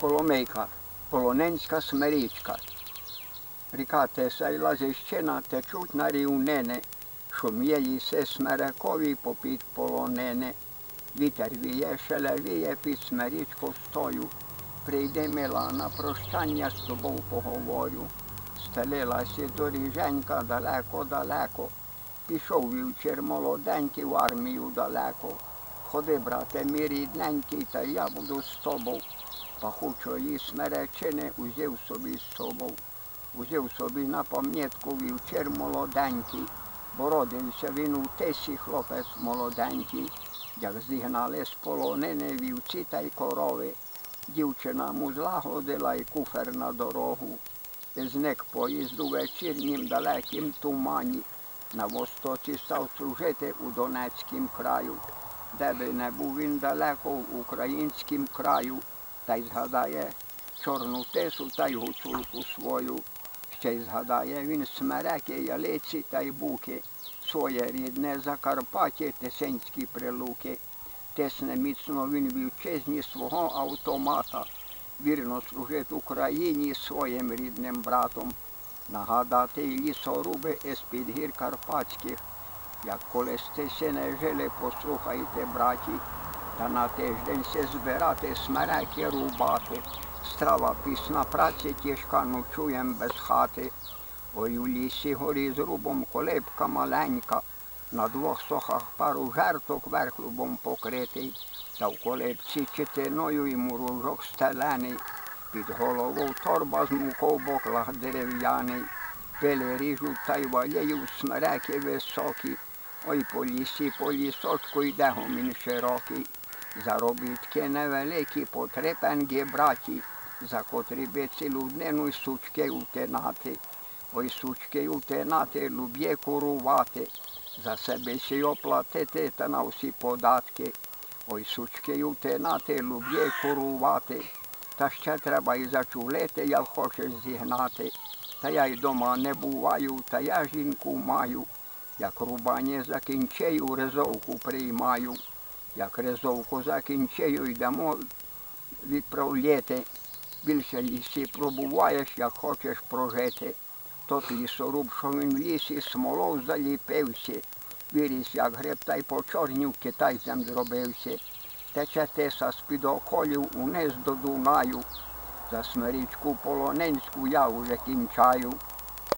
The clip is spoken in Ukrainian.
Коломейка, полоненська смирічка. Ріка Теса й Лазищина течуть на рівнини, шум'є їй се смерекові попід полонини. Вітер віє, шелевіє під смирічку стою. Прийди мила на прощання з тобою поговорю. Стелилася доріженька далеко-далеко. Пішов вівчер молоденький в армію далеко. Ходи, брате, мій рідненький, та я буду з тобою. Пахучої смеречини узяв собі з собою. Узяв собі на пам'ятку вівчер молоденький, бо родився він у тесі хлопець молоденький, як зігнали з полонини вівці та й корови. Дівчина му злагодила й куфер на дорогу. І зник поїзд у вечірнім далекім тумані. На востоці став служити у Донецькім краю, де би не був він далеко в українськім краю, та й згадає чорну тису та й гуцулку свою. Ще й згадає він смереки, ялиці та й буки, своє рідне Закарпаття, тисенські прилуки. Тисне міцно він вівчизні свого автомата, вірно служить Україні своїм рідним братом. Нагадати лісоруби із-під гір Карпатських, як колись ти не жили, послухайте, браті, та на тиждень се збирати смереки рубати. Страва пісна праці тяжка ночуєм без хати. Ой у лісі горі з рубом колибка маленька, на двох сохах пару жерток верхлубом покритий, та в колибці читиною і муружок стелений. Під головою торба з муков боклах дерев'яний, пили ріжуть та й валєю смереки високі. Ой по лісі, по лісочку йде гомін широкий. Заробітки невеликі, потрепенгі браті, за котрі би цілу днину й сучки утинати. Ой сучки утинати, люб'є курувати, за себе сі оплатити та на всі податки. Ой сучки утинати, люб'є курувати. Та ще треба і зачулити, як хочеш зігнати. Та я й дома не буваю, та я жінку маю. Як рубання закінчею, резовку приймаю. Як резовку закінчею, йдемо відправляти. Більше лісі пробуваєш, як хочеш прожити. Тот лісоруб, що він в лісі смолов заліпився. Виріс, як гриб, та й по чорнів китайцем зробився. Тече тиса з-під околів униз до Дунаю. За смирічку полонинську я вже кінчаю.